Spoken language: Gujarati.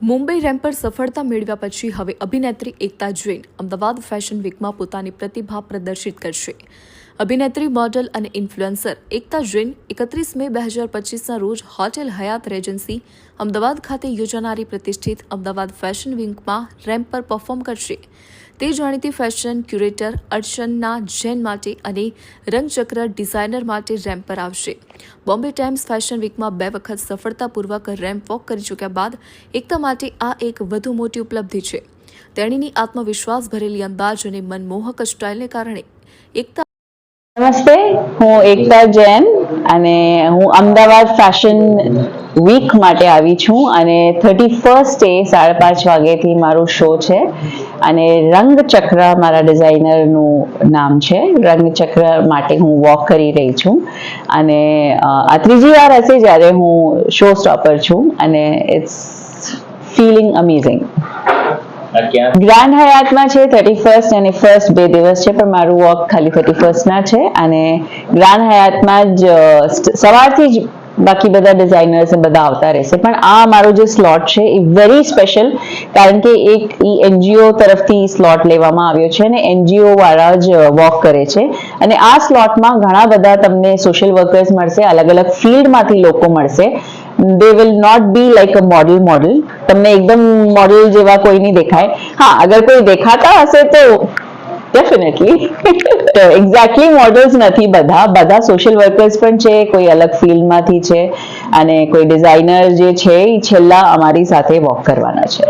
મુંબઈ રેમ્પ પર સફળતા મેળવ્યા પછી હવે અભિનેત્રી એકતા જૈન અમદાવાદ ફેશન વીકમાં પોતાની પ્રતિભા પ્રદર્શિત કરશે. અભિનેત્રી, મોડલ અને ઇન્ફ્લુએન્સર એકતા જૈન એકત્રીસ મે બે હજાર પચીસના રોજ હોટેલ હયાત રેજન્સી અમદાવાદ ખાતે યોજાનારી પ્રતિષ્ઠિત અમદાવાદ ફેશન વીકમાં રેમ્પ પર પરફોર્મ કરશે. તે જાણીતી ફેશન ક્યુરેટર અર્ચનના જૈન માટે અને રંગચક્ર ડિઝાઇનર માટે રેમ્પ પર આવશે. બોમ્બે ટાઈમ્સ ફેશન વીકમાં બે વખત સફળતાપૂર્વક રેમ્પ વોક કરી ચૂક્યા બાદ એકતા માટે આ એક વધુ મોટી ઉપલબ્ધિ છે. તેણીની આત્મવિશ્વાસ ભરેલી અંદાજ અને મનમોહક સ્ટાઇલને કારણે એકતા નમસ્તે. હું એકતા જૈન અને હું અમદાવાદ ફેશન વીક માટે આવી છું અને થર્ટી ફર્સ્ટે સાડા પાંચ વાગ્યેથી મારો શો છે. અને રંગચક્ર મારા ડિઝાઇનરનું નામ છે. રંગચક્ર માટે હું વોક કરી રહી છું. અને આ ત્રીજી વાર હશે જ્યારે હું શો સ્ટોપર છું અને ઇટ્સ ફીલિંગ અમેઝિંગ ગ્રાન્ડ હયાતમાં છે થર્ટી ફર્સ્ટ અને ફર્સ્ટ બે દિવસ છે, પણ મારું વોક ખાલી થર્ટી ફર્સ્ટના છે. અને ગ્રાન્ડ હયાતમાં જ સવારથી જ બાકી બધા ડિઝાઇનર્સ બધા આવતા રહેશે. પણ આ મારો જે સ્લોટ છે, એ વેરી સ્પેશિયલ કારણ કે એક ઈ એનજીઓ તરફથી સ્લોટ લેવામાં આવ્યો છે અને એનજીઓ વાળા જ વોક કરે છે. અને આ સ્લોટમાં ઘણા બધા તમને સોશિયલ વર્કર્સ મળશે અલગ અલગ ફિલ્ડમાંથી લોકો મળશે. They will not be like a model model તમને એકદમ મોડલ જેવા કોઈ નહીં દેખાય. હા, અગર કોઈ દેખાતા હશે તો ડેફિનેટલી એક્ઝેક્ટલી મોડલ્સ નથી બધા. બધા સોશિયલ વર્કર્સ પણ છે, કોઈ અલગ ફિલ્ડમાંથી છે અને કોઈ ડિઝાઇનર જે છે એ છેલ્લા અમારી સાથે વોક કરવાના છે.